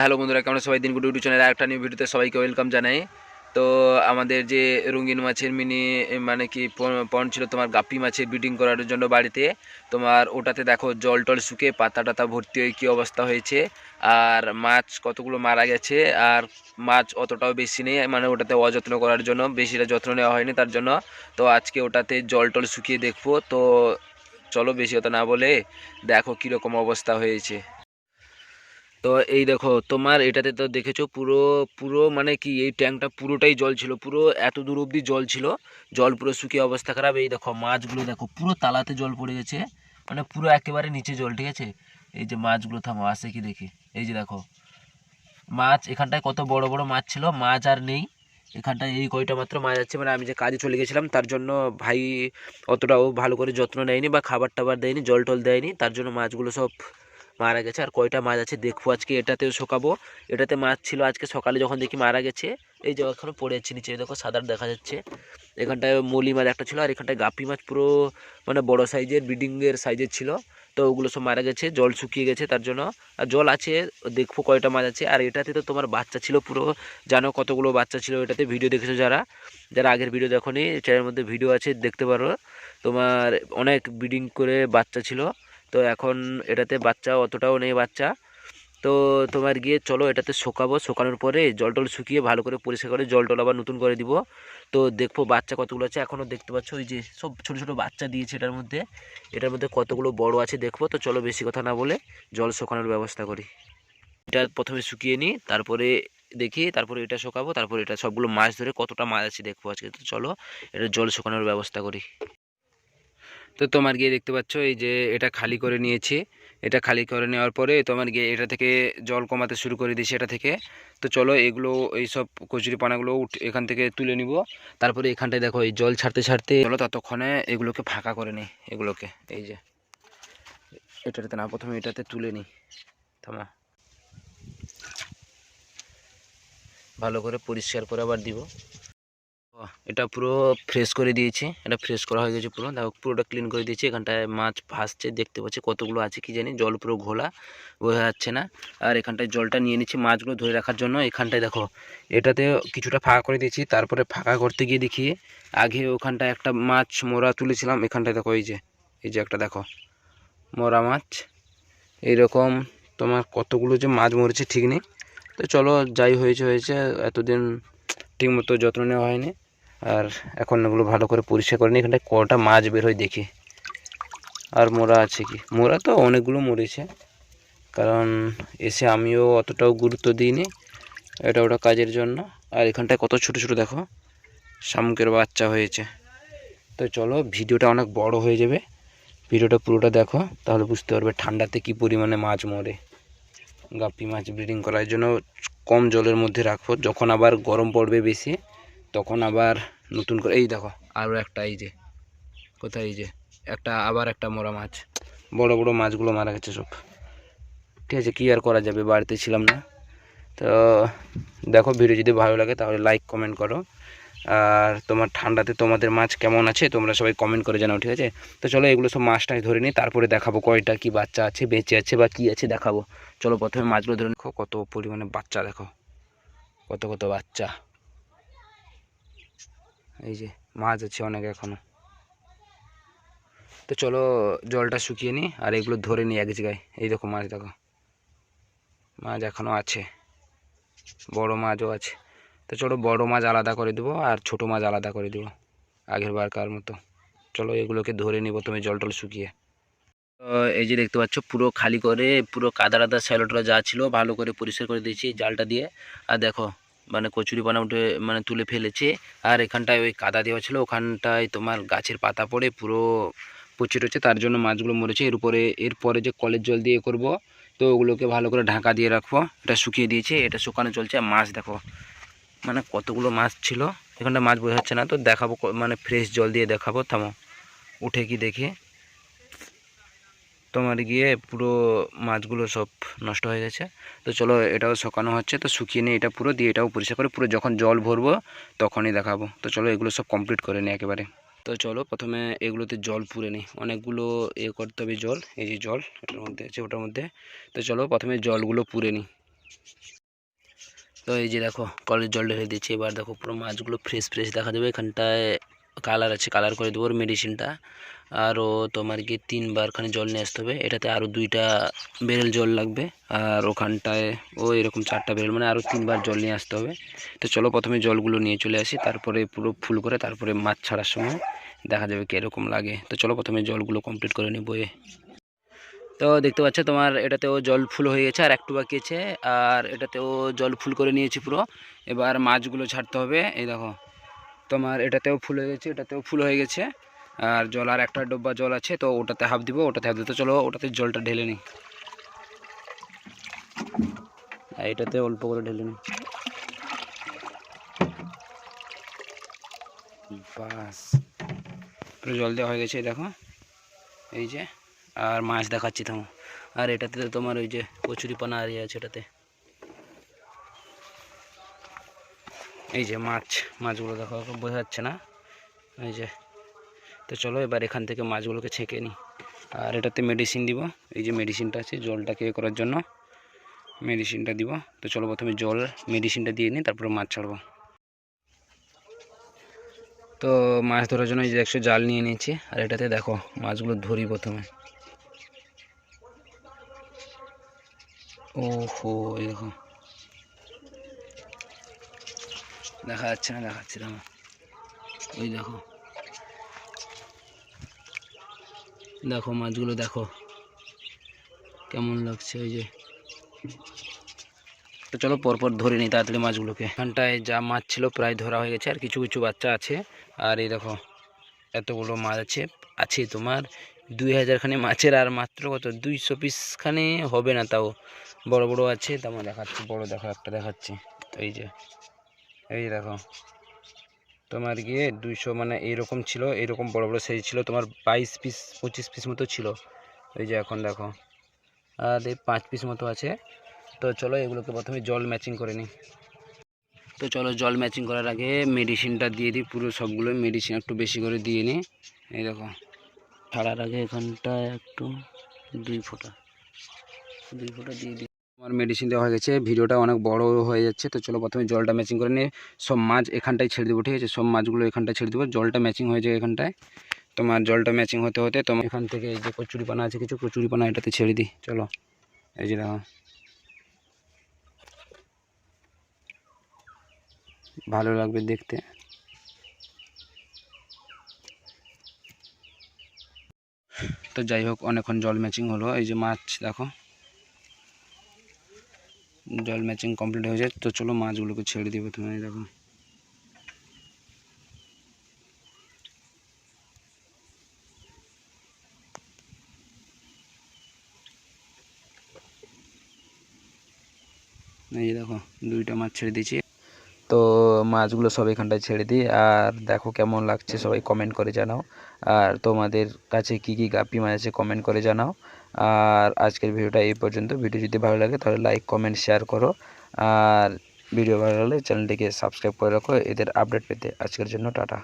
Hello বন্ধুরা, কেমন সবাই দিন গুড ইউটিউব চ্যানেলে একটা নিউ ভিডিওতে সবাইকে ওয়েলকাম জানাই। তো আমাদের যে রঙিন মাছের মিনি মানে কি পন্ড ছিল, তোমার গাপি মাছের ব্রিডিং করার জন্য বাড়িতে। তোমার ওটাতে দেখো জল টল শুকে পাতা টাতা ভর্তি হয়ে কী অবস্থা হয়েছে, আর মাছ কতগুলো মারা গেছে, আর মাছ অতটাও বেশি নেই মানে ওটাতে অযত্ন করার জন্য, বেশিটা যত্ন নেওয়া হয়নি তার জন্য। তো আজকে ওটাতে জল টল শুকিয়ে দেখব, তো চলো বেশি কথা না বলে দেখো কীরকম অবস্থা হয়েছে। তো এই দেখো, তোমার এটাতে তো দেখেছ পুরো পুরো মানে কি, এই ট্যাঙ্কটা পুরোটাই জল ছিল, পুরো এত দূর অবধি জল ছিল, জল পুরো শুকিয়ে অবস্থা খারাপ। এই দেখো মাছগুলো দেখো, পুরো তালাতে জল পড়ে গেছে মানে পুরো একেবারে নিচে জল, ঠিক আছে? এই যে মাছগুলো, থামো, আসে কি দেখি? এই যে দেখো, মাছ এখানটায় কত বড় বড় মাছ ছিল, মাছ আর নেই। এখানটায় এই কয়টা মাত্র মাছ আছে মানে আমি যে কাজে চলে গেছিলাম, তার জন্য ভাই অতটাও ভালো করে যত্ন নেয়নি বা খাবার টাবার দেয়নি, জল টল দেয়নি, তার জন্য মাছগুলো সব মারা গেছে। আর কয়টা মাছ আছে দেখব। আজকে এটাতেও শোকাবো। এটাতে মাছ ছিল আজকে সকালে যখন দেখি মারা গেছে। এই যে এখনও পড়ে যাচ্ছে নিচে। দেখো সাদার দেখা যাচ্ছে। এখানটায় মলি মাছ একটা ছিল আর এখানটায় গাপি মাছ পুরো মানে বড় সাইজের ব্রিডিংয়ের সাইজের ছিল। তো ওগুলো সব মারা গেছে। জল শুকিয়ে গেছে তার জন্য। আর জল আছে, দেখব কয়টা মাছ আছে। আর এটাতে তো তোমার বাচ্চা ছিল পুরো। জানো কতগুলো বাচ্চা ছিল এটাতে ভিডিও দেখেছ যারা? যারা আগের ভিডিও দেখো নি মধ্যে ভিডিও আছে, দেখতে পারো। তোমার অনেক ব্রিডিং করে বাচ্চা ছিল। তো এখন এটাতে বাচ্চা অতটাও নেই বাচ্চা। তো তোমার গিয়ে চলো এটাতে শোকাবো, শোকানোর পরে জল টল শুকিয়ে ভালো করে পরিষ্কার করে জল টল আবার নতুন করে দিব। তো দেখব বাচ্চা কতগুলো আছে, এখনও দেখতে পাচ্ছ ওই যে সব ছোটো ছোটো বাচ্চা দিয়েছে এটার মধ্যে। এটার মধ্যে কতগুলো বড় আছে দেখব, তো চলো বেশি কথা না বলে জল শোকানোর ব্যবস্থা করি। এটা প্রথমে শুকিয়ে নিই, তারপরে দেখি, তারপরে এটা শোকাবো, তারপরে এটা সবগুলো মাছ ধরে কতটা মাছ আছে দেখব আজকে। তো চলো এটা জল শোকানোর ব্যবস্থা করি। তো তোমার গিয়ে দেখতে পাচ্ছ, এই যে এটা খালি করে নিয়েছি। এটা খালি করে নেওয়ার পরে তোমার গিয়ে এটা থেকে জল কমাতে শুরু করে দিয়েছি এটা থেকে। তো চলো এগুলো, এই সব কচুরি পানাগুলো উঠ, এখান থেকে তুলে নিব। তারপরে এখানটায় দেখো, এই জল ছাড়তে ছাড়তে চলো ততক্ষণে এগুলোকে ফাঁকা করে নিই, এগুলোকে। এই যে, এটাতে না, প্রথমে এটাতে তুলে নিই। থামা। ভালো করে পরিষ্কার করে আবার দিব। এটা পুরো ফ্রেশ করে দিয়েছি। এটা ফ্রেশ করা হয়ে গেছে পুরো। দেখো, পুরোটা ক্লিন করে দিয়েছি। এখানটায় মাছ ভাসছে, দেখতে পাচ্ছি কতগুলো আছে কি জানি। জল পুরো ঘোলা, বোঝা যাচ্ছে না। আর এখানটায় জলটা নিয়ে নিচ্ছি মাছগুলো ধরে রাখার জন্য। এখানটায় দেখো, এটাতে কিছুটা ফাঁকা করে দিয়েছি। তারপরে ফাঁকা করতে গিয়ে দেখি, আগে ওখানটায় একটা মাছ মোরা তুলেছিলাম। এখানটায় দেখো, এই যে এই যে একটা দেখো মোরা মাছ। এইরকম তোমার কতগুলো যে মাছ মরেছে ঠিক নেই। তো চলো, যাই হয়েছে হয়েছে। এতদিন ঠিকমতো যত্ন নেওয়া হয়নি। আর এখন এগুলো ভালো করে পরিষ্কার করে নিই। এখানটায় কটা মাছ বের হয় দেখি। আর মোরা আছে কি? মোরা তো অনেকগুলো মরেছে। কারণ এসে আমিও অতটাও গুরুত্ব দিইনি। এটা ওটা কাজের জন্য। আর এখানটায় কত ছোট ছোট দেখো। শামুকের বাচ্চা হয়েছে। তো চলো, ভিডিওটা অনেক বড় হয়ে যাবে। ভিডিওটা পুরোটা দেখো, তাহলে বুঝতে পারবে ঠান্ডাতে কি পরিমাণে মাছ মরে। গাপি মাছ ব্রিডিং করার জন্য কম জলের মধ্যে রাখব। যখন আবার গরম পড়বে বেশি তখন আবার নতুন করে, এই দেখো আরও একটা এই যে, কোথায় এই যে, একটা আবার একটা মরা মাছ। বড় বড় মাছগুলো মারা গেছে সব। ঠিক আছে, কী আর করা যাবে, বাড়িতে ছিলাম না। তো দেখো, ভিডিও যদি ভালো লাগে তাহলে লাইক কমেন্ট করো। আর তোমার ঠান্ডাতে তোমাদের মাছ কেমন আছে, তোমরা সবাই কমেন্ট করে জানাও, ঠিক আছে? তো চলো, এগুলো সব মাছটাই ধরে নিই, তারপরে দেখাবো কয়টা, কি বাচ্চা আছে, বেঁচে আছে বা কি আছে, দেখাবো। চলো, প্রথমে মাছগুলো ধরে দেখো, কত পরিমাণে বাচ্চা, দেখো। কত কত বাচ্চা। এই যে মাছ আছে অনেক এখনও। তো চলো জলটা শুকিয়ে নিই আর এগুলো ধরে নিই এক জায়গায়। এই দেখো মাছ দেখো। মাছ এখনও আছে। বড় মাছও আছে। তো চলো বড় মাছ আলাদা করে দেবো আর ছোট মাছ আলাদা করে দেবো আগের বারকার মতো। চলো এগুলোকে ধরে নিব তুমি জল টল শুকিয়ে। এই যে দেখতে পাচ্ছ, পুরো খালি করে, পুরো কাদা রাদা স্যালোটরা যা ছিল ভালো করে পরিষ্কার করে দিয়েছি জালটা দিয়ে। আর দেখো মানে কচুরি পানা উঠে মানে তুলে ফেলেছে। আর এখানটায় ওই কাদা দেওয়া ছিল, ওখানটায় তোমার গাছের পাতা পড়ে পুরো পচে টচে তার জন্য মাছগুলো মরেছে। এর উপরে এরপরে যে কলের জল দিয়ে করব, তো ওগুলোকে ভালো করে ঢাকা দিয়ে রাখব। এটা শুকিয়ে দিয়েছে, এটা শুকানো চলছে। আর মাছ দেখো মানে কতগুলো মাছ ছিল। এখানটা মাছ বোঝা যাচ্ছে না, তো দেখাবো মানে ফ্রেশ জল দিয়ে দেখাবো। থামো, উঠে কি দেখি। তোমার গিয়ে পুরো মাছগুলো সব নষ্ট হয়ে গেছে। তো চলো এটাও শুকানো হচ্ছে, তো শুকিয়ে নিয়ে এটা পুরো দিয়ে এটাও পরিষ্কার করে পুরো যখন জল ভরবো তখনই দেখাবো। তো চলো এগুলো সব কমপ্লিট করে নিই একেবারে। তো চলো প্রথমে এগুলোতে জল পুরে নিই। অনেকগুলো এ করতে হবে জল, এই যে জল, এটার মধ্যে আছে, ওটার মধ্যে। তো চলো প্রথমে জলগুলো পুরে নিই। তো এই যে দেখো, কলের জল ঢেলে দিচ্ছি। এবার দেখো পুরো মাছগুলো ফ্রেশ ফ্রেশ দেখা যাবে। এখানটায় কালার আছে কালার করে দেবো ওর মেডিসিনটা আরও তোমার কি তিনবার খানি জল নিয়ে আসতে হবে। এটাতে আরও দুইটা বেরেল জল লাগবে। আর ওখানটায় ও এরকম চারটা বেরেল মানে আরও তিনবার জল নিয়ে আসতে হবে। তো চলো প্রথমে জলগুলো নিয়ে চলে আসি, তারপরে পুরো ফুল করে তারপরে মাছ ছাড়ার সময় দেখা যাবে কীরকম লাগে। তো চলো প্রথমে জলগুলো কমপ্লিট করে নিই বয়ে তো দেখতে পাচ্ছ তোমার এটাতেও জল ফুল হয়ে গেছে, আর একটু বাকি আছে। আর এটাতেও জল ফুল করে নিয়েছি পুরো। এবার মাছগুলো ছাড়তে হবে। এই দেখো তোমার এটাতেও ফুল হয়ে গেছে, এটাতেও ফুল হয়ে গেছে। আর জল আর একটা ডব্বা জল আছে, তো ওটাতে হাফ দিব, ওটাতে হাফ দিব। তো চলো, ওটাতে জলটা ঢেলে নিই। আর এটাতে অল্প করে ঢেলে নিই। বাস। পুরো জল দেওয়া হয়ে গেছে দেখো। এই যে, আর মাছ দেখাচ্ছি থামো আর এটাতে তোমার ওই যে কচুরি পানা আর ইয়ে আছে এটাতে। এই যে মাছ, মাছগুলো দেখো, বোঝা যাচ্ছে না? এই যে, তো চলো এবার এখান থেকে মাছগুলোকে ছেঁকে নিই। আর এটাতে মেডিসিন দিব। এই যে মেডিসিনটা আছে, জলটাকে এ করার জন্য মেডিসিনটা দিব। তো চলো প্রথমে জল মেডিসিনটা দিয়ে নিই, তারপরে মাছ ছাড়বো। তো মাছ ধরার জন্য এই যে একশো জাল নিয়ে নিয়েছি। আর এটাতে দেখো, মাছগুলো ধরি প্রথমে। ওহো, এই দেখো। দেখা যাচ্ছে না, দেখাচ্ছি না ওই দেখো। দেখো মাছগুলো, দেখো। কেমন লাগছে ওই যে। তো চলো পরপর ধরে নিই তাড়াতাড়ি মাছগুলোকে। এখানটায় যা মাছ ছিল প্রায় ধরা হয়ে গেছে, আর কিছু কিছু বাচ্চা আছে। আর এই দেখো, এতগুলো মাছ আছে আছে তোমার দুই হাজারখানি মাছের, আর মাত্র কত? দুইশো পিসখানে হবে না তাও। বড় বড় আছে। তেমন দেখাচ্ছি, বড় দেখো, একটা দেখাচ্ছি। তো এই যে এই দেখো। তোমার গিয়ে দুইশো মানে এইরকম ছিল, এইরকম বড় বড় সাইজ ছিল, তোমার বাইশ পিস পঁচিশ পিস মতো ছিল। এই যে এখন দেখো, আর এই পাঁচ পিস মতো আছে। তো চলো এগুলোকে প্রথমে জল ম্যাচিং করে নিই। তো চলো জল ম্যাচিং করার আগে মেডিসিনটা দিয়ে দিই, পুরো সবগুলো মেডিসিন একটু বেশি করে দিয়ে নিই। এই দেখো ছাড়ার আগে এখানটায় একটু দুই ফোঁটা দুই ফোঁটা দিয়ে দিই। আমার মেডিসিন দেওয়া হয়ে গেছে। ভিডিওটা অনেক বড় হয়ে যাচ্ছে, তো চলো প্রথমে জলটা ম্যাচিং করে নিয়ে সব মাছ এখানটায় ছেড়ে দেবো, ঠিক আছে? সব মাছগুলো এখানটায় ছেড়ে দেবো, জলটা ম্যাচিং হয়ে যায় এখানটায়। তোমার জলটা ম্যাচিং হতে হতে তোমার এখান থেকে এই যে কচুরি পানা আছে কিছু কচুরি পানা এটাতে ছেড়ে দিই, চলো। এই যে দেখো। ভালো লাগবে দেখতে। তো যাই হোক, অনেকক্ষণ জল ম্যাচিং হলো, এই যে মাছ দেখো। জল ম্যাচিং কমপ্লিট হয়ে যায়, তো চলো মাছগুলোকে ছেড়ে তুমি এই দেখো। এই যে দেখো, দুইটা মাছ ছেড়ে দিয়েছি। তো মাছগুলো সব এখানটায় ছেড়ে দিই, আর দেখো কেমন লাগছে সবাই কমেন্ট করে জানাও। আর তোমাদের কাছে কি কি গাপি মাছ আছে কমেন্ট করে জানাও। আর আজকের ভিডিওটা এই পর্যন্ত। ভিডিও যদি ভালো লাগে তাহলে লাইক কমেন্ট শেয়ার করো। আর ভিডিও ভালো লাগলে চ্যানেলটিকে সাবস্ক্রাইব করে রাখো। এদের আপডেট পেতে আজকের জন্য টাটা।